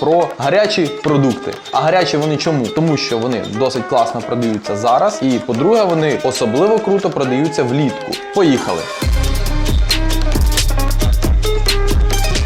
Про гарячі продукти. А гарячі вони чому? Тому що вони досить класно продаються зараз. І по-друге, вони особливо круто продаються влітку. Поїхали!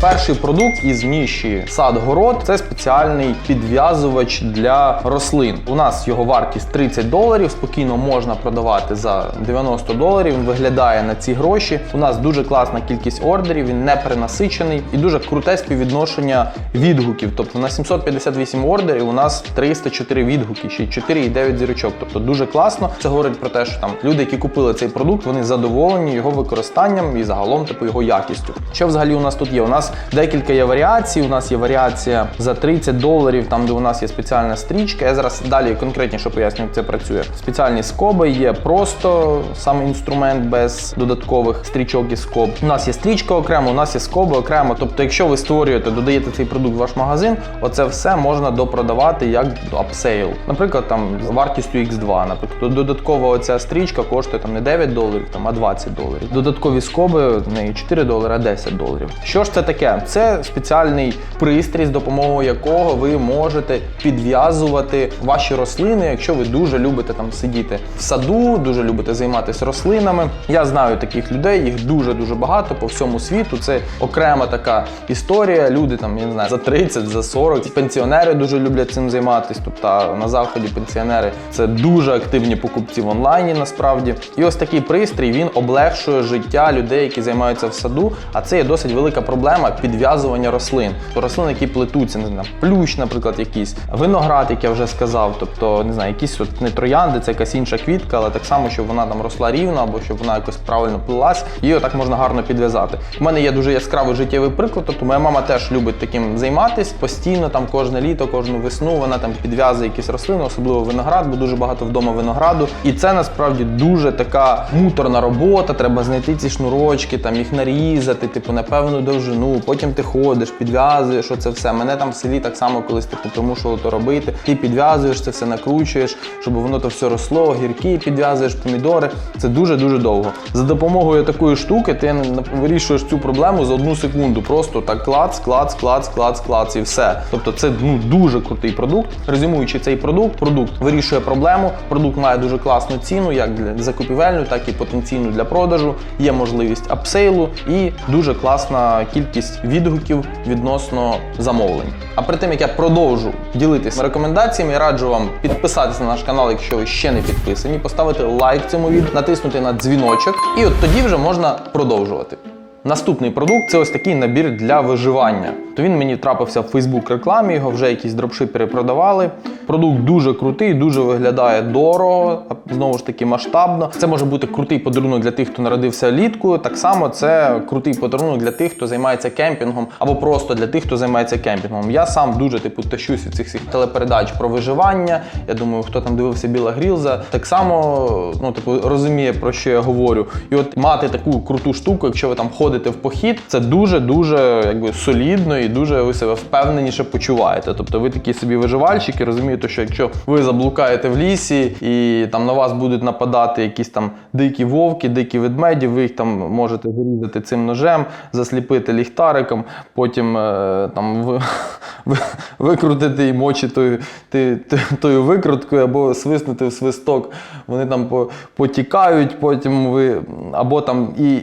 Перший продукт із ніші сад-город це спеціальний підв'язувач для рослин. У нас його вартість 30 доларів. Спокійно можна продавати за 90 доларів. Виглядає на ці гроші. У нас дуже класна кількість ордерів, він не перенасичений і дуже круте співвідношення відгуків. Тобто на 758 ордерів у нас 304 відгуки, ще й 4,9 зірочок. Тобто дуже класно. Це говорить про те, що там люди, які купили цей продукт, вони задоволені його використанням і загалом типу його якістю. Що взагалі у нас тут є? У нас декілька є варіацій. У нас є варіація за 30 доларів, там де у нас є спеціальна стрічка. Я зараз далі конкретніше поясню, як це працює. Спеціальні скоби є просто саме інструмент без додаткових стрічок і скоб. У нас є стрічка окремо, у нас є скоби окремо. Тобто, якщо ви створюєте, додаєте цей продукт в ваш магазин, оце все можна допродавати як апсейл. Наприклад, там вартістю X2. Наприклад, додаткова оця стрічка коштує там не 9 доларів, там, а 20 доларів. Додаткові скоби не 4 долари, а 10 доларів. Що ж це таке? Це спеціальний пристрій, з допомогою якого ви можете підв'язувати ваші рослини, якщо ви дуже любите там сидіти в саду, дуже любите займатися рослинами. Я знаю таких людей, їх дуже дуже багато по всьому світу. Це окрема така історія. Люди там я не знаю за 30, за 40. Пенсіонери дуже люблять цим займатися. Тобто на заході пенсіонери це дуже активні покупці в онлайні. Насправді, і ось такий пристрій він облегшує життя людей, які займаються в саду. А це є досить велика проблема підв'язування рослин. То рослини, які плетуться, не знаю, плющ, наприклад, якийсь виноград, як я вже сказав. Тобто, не знаю, якісь от не троянди, це якась інша квітка, але так само, щоб вона там росла рівно або щоб вона якось правильно плелась, її так можна гарно підв'язати. У мене є дуже яскравий життєвий приклад. Тобто моя мама теж любить таким займатися постійно, там кожне літо, кожну весну вона там підв'язує якісь рослини, особливо виноград, бо дуже багато вдома винограду. І це насправді дуже така муторна робота. Треба знайти ці шнурочки, там їх нарізати, типу на певну довжину. Потім ти ходиш, підв'язуєш оце все. Мене там в селі так само колись типу примушувало то робити. Ти підв'язуєш це все, накручуєш, щоб воно то все росло, гірки підв'язуєш, помідори. Це дуже дуже довго. За допомогою такої штуки ти вирішуєш цю проблему за одну секунду. Просто так клац, клац, клац, клац, клац і все. Тобто це ну дуже крутий продукт. Резюмуючи цей продукт, продукт вирішує проблему. Продукт має дуже класну ціну, як для закупівельну, так і потенційну для продажу. Є можливість апсейлу і дуже класна кількість відгуків відносно замовлень. А перед тим як я продовжу ділитися рекомендаціями, я раджу вам підписатися на наш канал, якщо ви ще не підписані, поставити лайк цьому відео, натиснути на дзвіночок, і от тоді вже можна продовжувати. Наступний продукт це ось такий набір для виживання. То він мені трапився в Фейсбук рекламі, його вже якісь дропшипери продавали. Продукт дуже крутий, дуже виглядає дорого, знову ж таки масштабно. Це може бути крутий подарунок для тих, хто народився літку. Так само це крутий подарунок для тих, хто займається кемпінгом, або просто для тих, хто займається кемпінгом. Я сам дуже типу тащусь від цих всіх телепередач про виживання. Я думаю, хто там дивився Біла Грілза, так само ну, типу, розуміє про що я говорю. І от мати таку круту штуку, якщо ви там ходите в похід, це дуже дуже якби солідно і дуже ви себе впевненіше почуваєте. Тобто ви такі собі виживальщики, розумієте, що якщо ви заблукаєте в лісі і там на вас будуть нападати якісь там дикі вовки, дикі ведмеді, ви їх там можете зарізати цим ножем, засліпити ліхтариком, потім е, там ви, ви, викрутити і мочі тою, ти- тою викруткою або свиснути в свисток. Вони там потікають, потім ви або там і.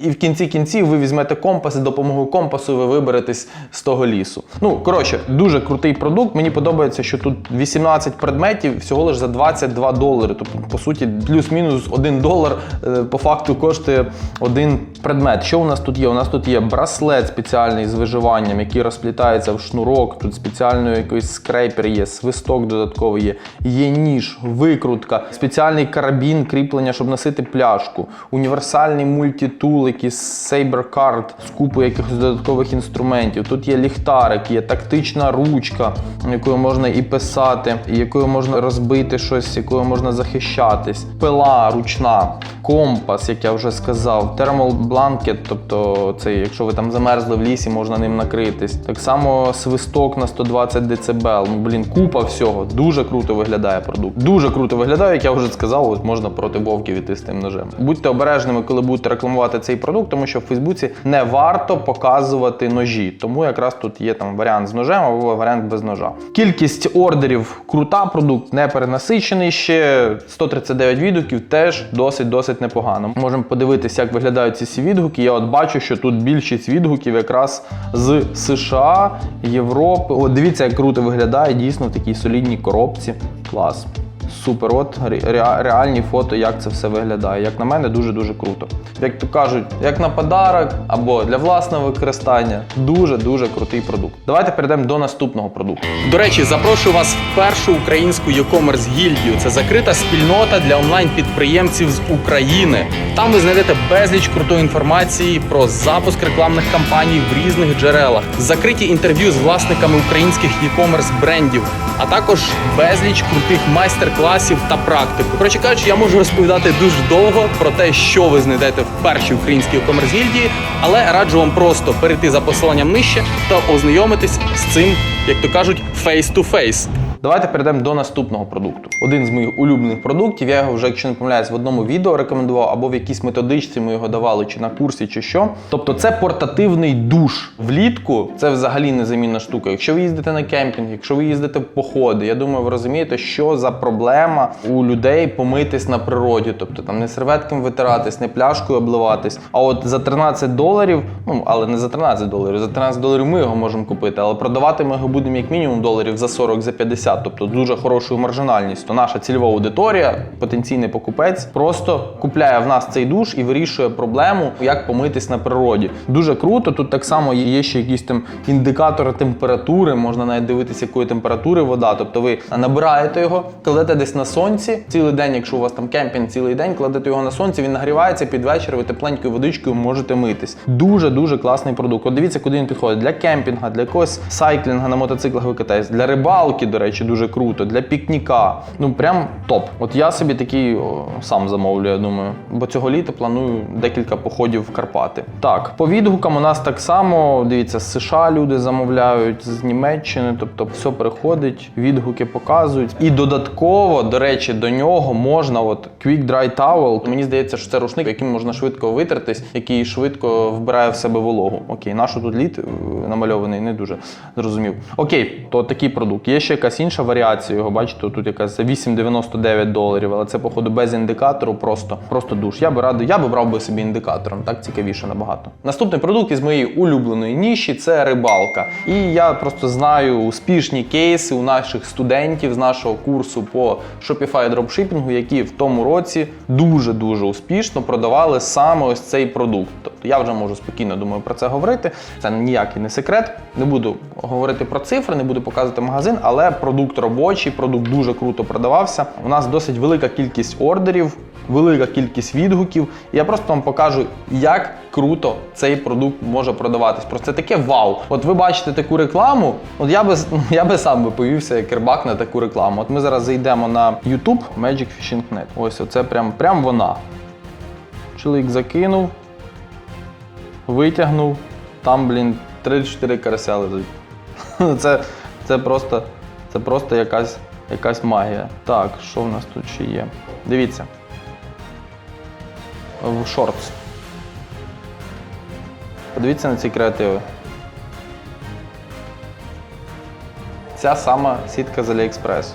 І в кінці кінців ви візьмете компас, і допомогою компасу ви виберетесь з того лісу. Ну, коротше, дуже крутий продукт. Мені подобається, що тут 18 предметів всього лише за 22 долари. Тобто, по суті, плюс-мінус 1 долар е, по факту коштує один предмет. Що у нас тут є? У нас тут є браслет спеціальний з виживанням, який розплітається в шнурок. Тут спеціальний якийсь скрейпер є, свисток додатковий є, є ніж, викрутка, спеціальний карабін кріплення, щоб носити пляшку, універсальний мультитул, якийсь сейберкарт з купою якихось додаткових інструментів. Тут є ліхтарик, є тактична ручка, якою можна і писати, якою можна розбити щось, якою можна захищатись, пила ручна, компас, як я вже сказав, термал бланкет, тобто це якщо ви там замерзли в лісі, можна ним накритись. Так само свисток на 120 дБ. Ну блін, купа всього. Дуже круто виглядає продукт. Дуже круто виглядає, як я вже сказав, от можна проти вовків іти з тим ножем. Будьте обережними, коли будете рекламувати цей продукт, тому що в Фейсбуці не варто показувати ножі. Тому якраз тут є там варіант з ножем або варіант без ножа. Кількість ордерів крута, продукт не перенасичений ще 139 відгуків, теж досить досить непогано. Можемо подивитися, як виглядають ці всі відгуки. Я от бачу, що тут більшість відгуків якраз з США, Європи. От дивіться, як круто виглядає дійсно в такій солідній коробці. Клас. Супер, от ре- реальні фото, як це все виглядає. Як на мене, дуже дуже круто. Як то кажуть, як на подарок або для власного використання. Дуже дуже крутий продукт. Давайте перейдемо до наступного продукту. До речі, запрошую вас в першу українську e-commerce гільдію. Це закрита спільнота для онлайн-підприємців з України. Там ви знайдете безліч крутої інформації про запуск рекламних кампаній в різних джерелах, закриті інтерв'ю з власниками українських e-commerce брендів, а також безліч крутих майстер-класів та практику. Коротше кажучи, я можу розповідати дуже довго про те, що ви знайдете в першій українській e-commerce але раджу вам просто перейти за посиланням нижче та ознайомитись з цим, як то кажуть, face-to-face. Давайте перейдемо до наступного продукту. Один з моїх улюблених продуктів. Я його вже, якщо не помиляюсь, в одному відео рекомендував, або в якійсь методичці ми його давали, чи на курсі, чи що. Тобто, це портативний душ влітку. Це взагалі незамінна штука. Якщо ви їздите на кемпінг, якщо ви їздите в походи, я думаю, ви розумієте, що за проблема у людей помитись на природі. Тобто там не серветками витиратись, не пляшкою обливатись. А от за 13 доларів, ну але не за 13 доларів, за 13 доларів ми його можемо купити, але продавати ми його будемо як мінімум доларів за 40, за 50, тобто дуже хорошою маржинальністю. Наша цільова аудиторія, потенційний покупець, просто купляє в нас цей душ і вирішує проблему, як помитись на природі. Дуже круто. Тут так само є ще якісь там індикатори температури, можна навіть дивитися, якої температури вода. Тобто ви набираєте його, кладете десь на сонці цілий день, якщо у вас там кемпінг цілий день, кладете його на сонці, він нагрівається під вечір, ви тепленькою водичкою можете митись. Дуже дуже класний продукт. От дивіться, куди він підходить для кемпінга, для якогось сайклінга на мотоциклах ви катаєтесь, для рибалки, до речі, дуже круто, для пікніка. Ну прям топ. От я собі такий о, сам замовлю, я думаю. Бо цього літа планую декілька походів в Карпати. Так, по відгукам у нас так само, дивіться, з США люди замовляють, з Німеччини, тобто все приходить, відгуки показують. І додатково, до речі, до нього можна от Quick Dry Towel. Мені здається, що це рушник, яким можна швидко витертись, який швидко вбирає в себе вологу. Окей, наш тут лід е, намальований, не дуже зрозумів. Окей, то такий продукт. Є ще якась інша варіація його. Бачите, тут якась за 8,99 доларів, але це, походу, без індикатору, просто, просто душ. Я би радий, я би брав би собі індикатором, так цікавіше набагато. Наступний продукт із моєї улюбленої ніші це рибалка. І я просто знаю успішні кейси у наших студентів з нашого курсу по Shopify дропшипінгу, які в тому році дуже дуже успішно продавали саме ось цей продукт. Тобто я вже можу спокійно думаю про це говорити. Це ніякий не секрет. Не буду говорити про цифри, не буду показувати магазин, але продукт робочий, продукт дуже круто продавався. У нас досить велика кількість ордерів. Велика кількість відгуків, і я просто вам покажу, як круто цей продукт може продаватись. Просто таке вау. От ви бачите таку рекламу. От я би я би сам би повівся як кербак на таку рекламу. От ми зараз зайдемо на YouTube Magic Fishing Net. Ось оце прям, прям вона. Чоловік закинув, витягнув. Там, блін, 3-4 карася лежить. Це, це просто, це просто якась, якась магія. Так, що в нас тут ще є? Дивіться. В шортс. Подивіться на ці креативи. Ця сама сітка з Аліекспресу.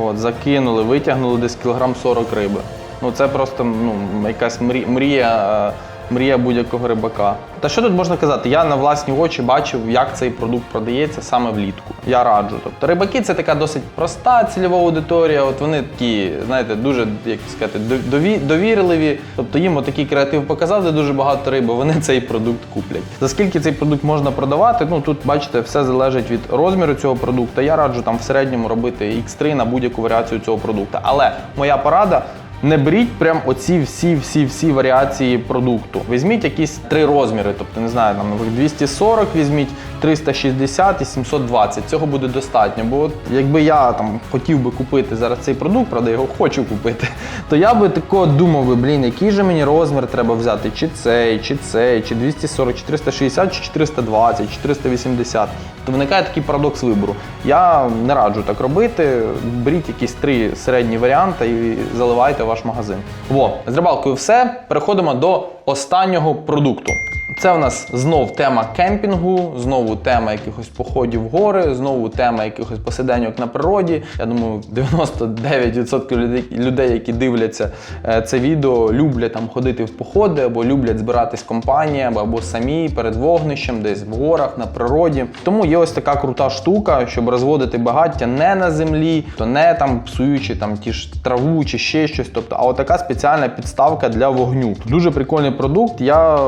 От, закинули, витягнули десь кілограм 40 риби. Ну це просто ну, якась мрі- мрія, е, мрія будь-якого рибака. Та що тут можна казати? Я на власні очі бачив, як цей продукт продається саме влітку. Я раджу. Тобто рибаки це така досить проста цільова аудиторія. От вони такі, знаєте, дуже як сказати, дові- довірливі. Тобто їм отакий креатив показав, де дуже багато риби, вони цей продукт куплять. За скільки цей продукт можна продавати? Ну тут бачите, все залежить від розміру цього продукту. Я раджу там в середньому робити X3 на будь-яку варіацію цього продукту. Але моя порада. Не беріть прям оці всі, всі, всі варіації продукту. Візьміть якісь три розміри, тобто не знаю, там ви 240 візьміть, 360 і 720. Цього буде достатньо. Бо от якби я там хотів би купити зараз цей продукт, правда, його хочу купити, то я би тако думав блін, який же мені розмір треба взяти, чи цей, чи цей, чи 240, чи 360, чи 420, чи 380. То виникає такий парадокс вибору. Я не раджу так робити. Беріть якісь три середні варіанти і заливайте ваш магазин. Во, з рибалкою все. Переходимо до останнього продукту. Це в нас знов тема кемпінгу, знову тема якихось походів в гори, знову тема якихось посиденьок на природі. Я думаю, 99% людей, які дивляться е, це відео, люблять там ходити в походи або люблять збиратись компаніями, або самі перед вогнищем, десь в горах, на природі. Тому є ось така крута штука, щоб розводити багаття не на землі, то не там псуючи там ті ж траву чи ще щось. Тобто, а отака спеціальна підставка для вогню. Дуже прикольний продукт. Я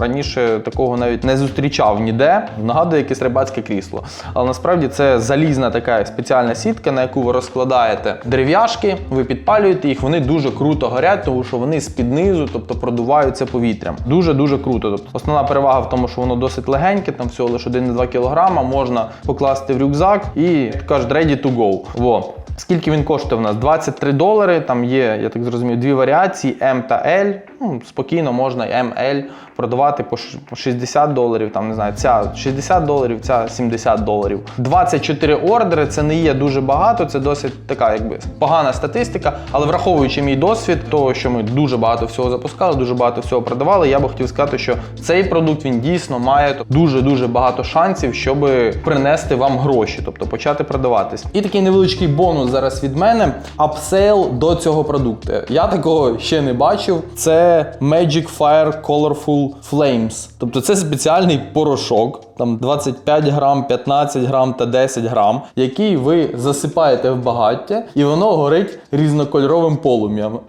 раніше такого навіть не зустрічав ніде. Нагадує якесь рибацьке крісло. Але насправді це залізна така спеціальна сітка, на яку ви розкладаєте дерев'яшки, ви підпалюєте їх. Вони дуже круто горять, тому що вони з-під низу, тобто продуваються повітрям. Дуже дуже круто. Тобто, основна перевага в тому, що воно досить легеньке, там всього лише 1-2 кг, можна покласти в рюкзак і кажуть ready to go. Во. Скільки він коштує в нас? 23 долари. Там є, я так зрозумів, дві варіації M та L. Ну, спокійно можна ML продавати по 60 доларів. Там не знаю, ця 60 доларів, ця 70 доларів. 24 ордери це не є дуже багато. Це досить така, якби погана статистика. Але враховуючи мій досвід, того, що ми дуже багато всього запускали, дуже багато всього продавали. Я би хотів сказати, що цей продукт він дійсно має дуже дуже багато шансів, щоб принести вам гроші, тобто почати продаватись. І такий невеличкий бонус зараз від мене. Апсейл до цього продукту. Я такого ще не бачив. Це Magic Fire Colorful Flames. Тобто це спеціальний порошок, там 25 грам, 15 грам та 10 грам, який ви засипаєте в багаття, і воно горить різнокольоровим полум'ям.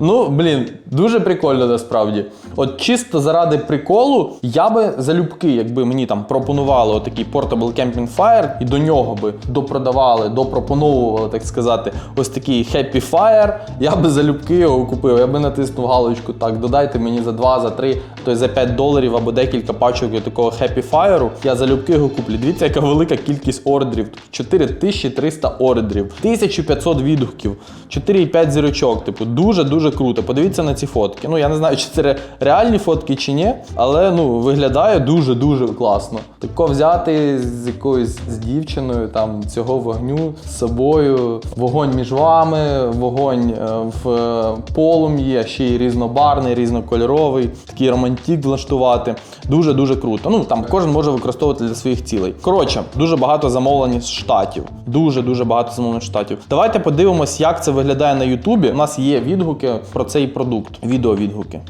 Ну, блін, дуже прикольно насправді. От чисто заради приколу, я би залюбки, якби мені там пропонували отакий Portable Camping Fire, і до нього би допродавали, допропоновували, так сказати, ось такий Happy Fire, я би залюбки його купив. Я би натиснув галочку, так, додайте мені за 2, за 3, то й за 5 доларів або декілька пачок такого Happy Fire. Я залюбки його куплю. Дивіться, яка велика кількість ордерів. 4300 ордерів, 1500 відгуків, 4,5 зірочок. Типу, дуже дуже круто. Подивіться на ці фотки. Ну я не знаю, чи це реальні фотки чи ні, але ну виглядає дуже дуже класно. Тако взяти з якоюсь з дівчиною там цього вогню з собою, вогонь між вами, вогонь е, в е, полум'ї, ще й різнобарний, різнокольоровий, такий романтик влаштувати. Дуже дуже круто. Ну там кожен може використовувати для своїх цілей. Коротше, дуже багато замовлень з штатів. Дуже дуже багато замовлень з штатів. Давайте подивимось, як це виглядає на Ютубі. У нас є відгуки про цей продукт. Відеовідгуки.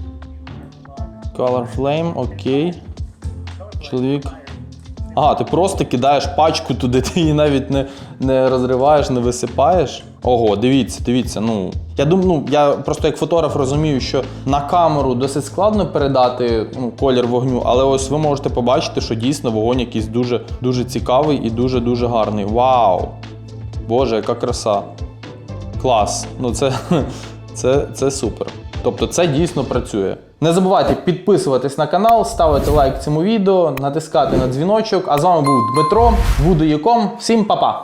Color Flame, окей. Чоловік. Ага, ти просто кидаєш пачку туди, ти її навіть не, не розриваєш, не висипаєш. Ого, дивіться, дивіться. Ну я думаю, ну я просто як фотограф розумію, що на камеру досить складно передати ну, колір вогню, але ось ви можете побачити, що дійсно вогонь якийсь дуже дуже цікавий і дуже дуже гарний. Вау! Боже, яка краса! Клас! Ну це, це, це супер. Тобто це дійсно працює. Не забувайте підписуватись на канал, ставити лайк цьому відео, натискати на дзвіночок. А з вами був Дмитро, Вудоєком. Всім па-па!